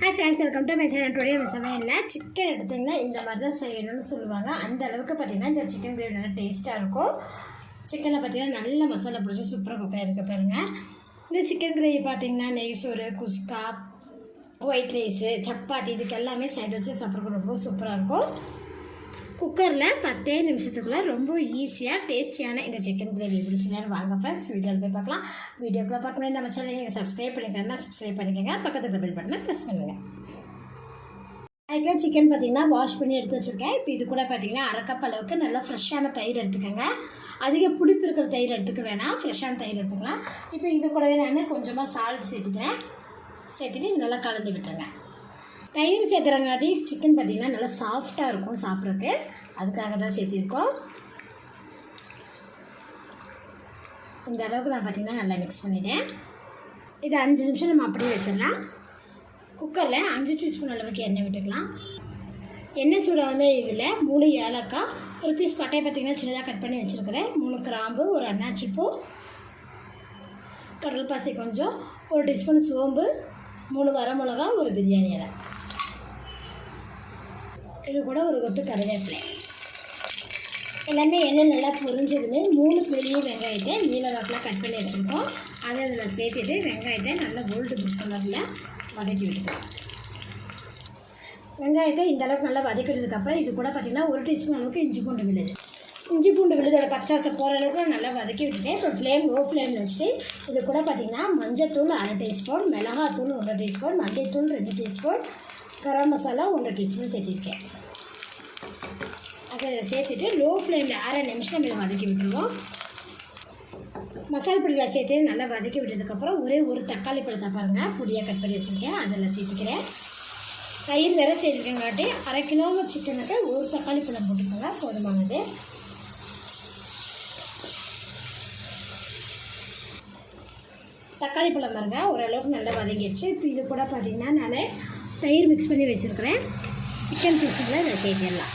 Hi friends welcome to my channel today நம்ம சமையலில் chicken எடுத்திங்கன்னா இந்த மாதிரி தான் செய்யணும்னு சொல்லுவாங்க. அந்த அளவுக்கு பார்த்தீங்கன்னா இந்த சிக்கன் கிரேவி நல்லா டேஸ்ட்டாக இருக்கும். சிக்கனில் பார்த்தீங்கன்னா நல்ல மசாலா பிடிச்சி சூப்பராக குக்காக இருக்க பாருங்கள் இந்த சிக்கன் கிரேவி பார்த்தீங்கன்னா நெய் சோறு குஸ்கா ஒயிட் ரைஸு சப்பாத்தி இதுக்கு எல்லாமே சைடு வச்சு சாப்பிட்றதுக்கு ரொம்ப சூப்பராக இருக்கும். குக்கரில் பத்தே நிமிஷத்துக்குள்ளே ரொம்ப ஈஸியாக டேஸ்டியான இந்த சிக்கன் கிரேவி எப்படி செய்யலாம்னு வாங்க ஃப்ரெண்ட்ஸ் வீடியோவில் போய் பார்க்கலாம். வீடியோக்குள்ளே பார்க்கணும் நம்ம சேனல் நீங்கள் சப்ஸ்கிரைப் பண்ணிக்கிறேன்னா சப்ஸ்கிரைப் பண்ணிக்கோங்க. பக்கத்தில் பெல் பட்டனை ப்ரெஸ் பண்ணுங்கள் அதுக்கு சிக்கன் பார்த்தீங்கன்னா வாஷ் பண்ணி எடுத்து வச்சுருக்கேன். இப்போ இது கூட பார்த்தீங்கன்னா அரை கப் அளவுக்கு நல்லா ஃப்ரெஷ்ஷான தயிர் எடுத்துக்கோங்க. அதிக புளிப்பு இருக்கிற தயிர் எடுத்துக்க வேணாம். ஃப்ரெஷ்ஷான தயிர் எடுத்துக்கலாம். இப்போ இது கூடவே நான் கொஞ்சமாக சால்ட் சேர்த்துக்கிறேன். சேர்த்துட்டு இது நல்லா கலந்து விட்டுருங்க. தயிர் சேர்த்துறங்காட்டி சிக்கன் பார்த்தீங்கன்னா நல்லா சாஃப்டாக இருக்கும் சாப்பிட்றதுக்கு. அதுக்காக தான் சேர்த்திருக்கோம். இந்த அளவுக்கு நான் பார்த்தீங்கன்னா நல்லா மிக்ஸ் பண்ணிவிட்டேன் இது அஞ்சு நிமிஷம் நம்ம அப்படியே வச்சிடலாம். குக்கரில் அஞ்சு டீஸ்பூன் அளவுக்கு எண்ணெய் விட்டுக்கலாம். எண்ணெய் சூடாமே இதில் மூணு ஏலக்காய் ஒரு பீஸ் பட்டையை பார்த்தீங்கன்னா சின்னதாக கட் பண்ணி வச்சுருக்கிறேன். மூணு கிராம்பு ஒரு அன்னாச்சி பூ கடல் பாசி கொஞ்சம் ஒரு டீஸ்பூன் சோம்பு மூணு வரமிளகா ஒரு பிரியாணி இலை. இது கூட ஒரு கொத்து கருவேப்பிலை. எல்லாமே எண்ணெய் நல்லா பொரிஞ்சதுமே மூணு பெரிய வெங்காயத்தை நீல வாக்கில் கட் பண்ணி வச்சுருக்கோம். அதை அதில் சேர்த்துட்டு வெங்காயத்தை நல்லா கோல்டு புஷ் கலரில் வதக்கி விட்டுக்கலாம். வெங்காயத்தை இந்த அளவுக்கு நல்லா வதக்கிட்டதுக்கப்புறம் இது கூட பார்த்திங்கன்னா ஒரு டீஸ்பூன் அளவுக்கு இஞ்சி பூண்டு விழுது. இஞ்சி பூண்டு விழுதோட பச்சாசை போகிற அளவுக்கு நல்லா வதக்கி விட்டுட்டேன். இப்போ ஃப்ளேம் லோ ஃப்ளேமில் வச்சுட்டு இது கூட பார்த்திங்கன்னா மஞ்சத்தூள் அரை டீஸ்பூன் மிளகாத்தூள் ஒன்றரை டீஸ்பூன் மல்லித்தூள் ரெண்டு டீஸ்பூன் கரம் மசாலா ஒன்றரை டீஸ்பூன் சேர்த்திருக்கேன். அதை சேர்த்துட்டு லோ ஃப்ளேமில் அரை நிமிஷம் நம்ம வதக்கி விட்டுருவோம். மசாலா பொடியில் சேர்த்து நல்லா வதக்கி விட்டதுக்கப்புறம் ஒரே ஒரு தக்காளி பழத்தை பாருங்கள் பொடியாக கட் பண்ணி வச்சுருக்கேன். அதில் சேர்த்துக்கிறேன். தயிர் வேறு சேர்த்துக்கங்காட்டி அரை கிலோ சிக்கனுக்கு ஒரு தக்காளி பழம் போட்டுக்கோங்க போதுமானது. தக்காளி பழம் பாருங்க ஓரளவுக்கு நல்லா வதங்கிடுச்சு. இப்போ இது கூட பார்த்திங்கன்னா நான் தயிர் மிக்ஸ் பண்ணி வச்சுருக்கிறேன். சிக்கன் பீஸில் இதை சேர்த்திடலாம்.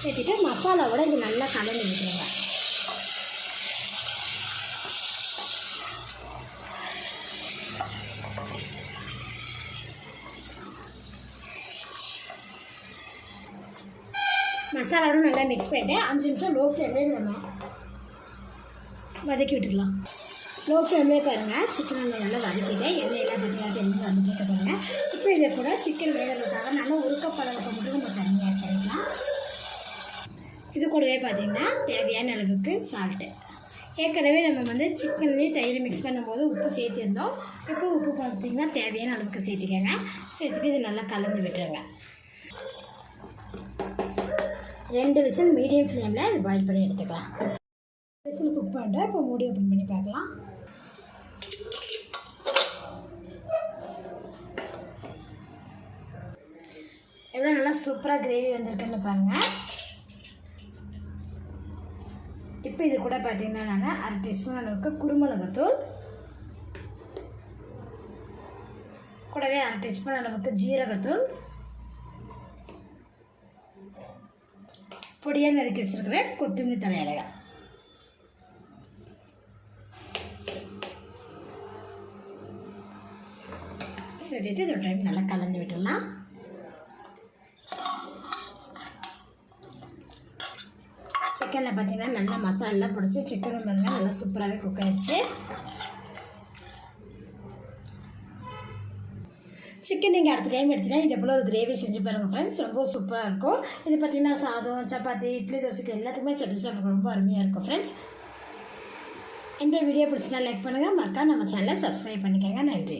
சேர்த்துட்டு மசாலாவோட இது நல்லா கலந்து விட்டுருங்க. மசாலாவோட நல்லா மிக்ஸ் பண்ணிட்டு அஞ்சு நிமிஷம் லோ ஃப்ளேம்லேயே நம்ம வதக்கி விட்டுக்கலாம். லோ ஃப்ளேம்லேயே பாருங்கள் சிக்கன் நல்லா வதக்கிட்டேன் எண்ணெயெல்லாம் பார்த்தீங்கன்னா எண்ணெய் வதக்கிட்டு பாருங்கள் இப்போ இதை கூட சிக்கன் வேகிறதுக்காக நல்லா ஒரு மட்டும் நம்ம தனியாக பண்ணிக்கலாம். இது கூடவே பார்த்தீங்கன்னா தேவையான அளவுக்கு சால்ட்டு ஏற்கனவே நம்ம வந்து சிக்கன்லேயும் தயிர் மிக்ஸ் பண்ணும்போது உப்பு சேர்த்திருந்தோம். இப்போ உப்பு பார்த்தீங்கன்னா தேவையான அளவுக்கு சேர்த்துக்கோங்க. சேர்த்துட்டு இது நல்லா கலந்து விட்டுருங்க. ரெண்டு விசில் மீடியம் ஃப்ளேமில் இது பாயில் பண்ணி எடுத்துக்கலாம். விசில் குக் பண்ணிட்டேன் இப்போ மூடி ஓப்பன் பண்ணி பார்க்கலாம். எவ்வளோ நல்லா சூப்பராக கிரேவி வந்திருக்குன்னு பாருங்கள் இப்போ இது கூட பார்த்தீங்கன்னா நாங்கள் அரை டீஸ்பூன் அளவுக்கு குருமிளகுத்தூள் கூடவே அரை டீஸ்பூன் அளவுக்கு ஜீரகத்தூள் பொடியாக நறுக்கி வச்சுருக்கிறேன் கொத்தமல்லி தலையலைகள் சேர்த்துட்டு இது டைம் நல்லா கலந்து விட்டுடலாம். சிக்கனில் பார்த்தீங்கன்னா நல்லா மசாலா பிடிச்சி சிக்கனும் பாருங்கள் நல்லா சூப்பராகவே குக் ஆயிடுச்சு. சிக்கன் நீங்கள் அடுத்த டைம் எடுத்துகிட்டா இது போல் ஒரு கிரேவி செஞ்சு பாருங்கள் ஃப்ரெண்ட்ஸ் ரொம்ப சூப்பராக இருக்கும். இது பார்த்திங்கன்னா சாதம் சப்பாத்தி இட்லி தோசைக்கு எல்லாத்துக்குமே செட்டு சாப்பிட்றது ரொம்ப அருமையாக இருக்கும் ஃப்ரெண்ட்ஸ் இந்த வீடியோ பிடிச்சினா லைக் பண்ணுங்கள் மறக்காம நம்ம சேனலை சப்ஸ்கிரைப் பண்ணிக்கோங்க. நன்றி.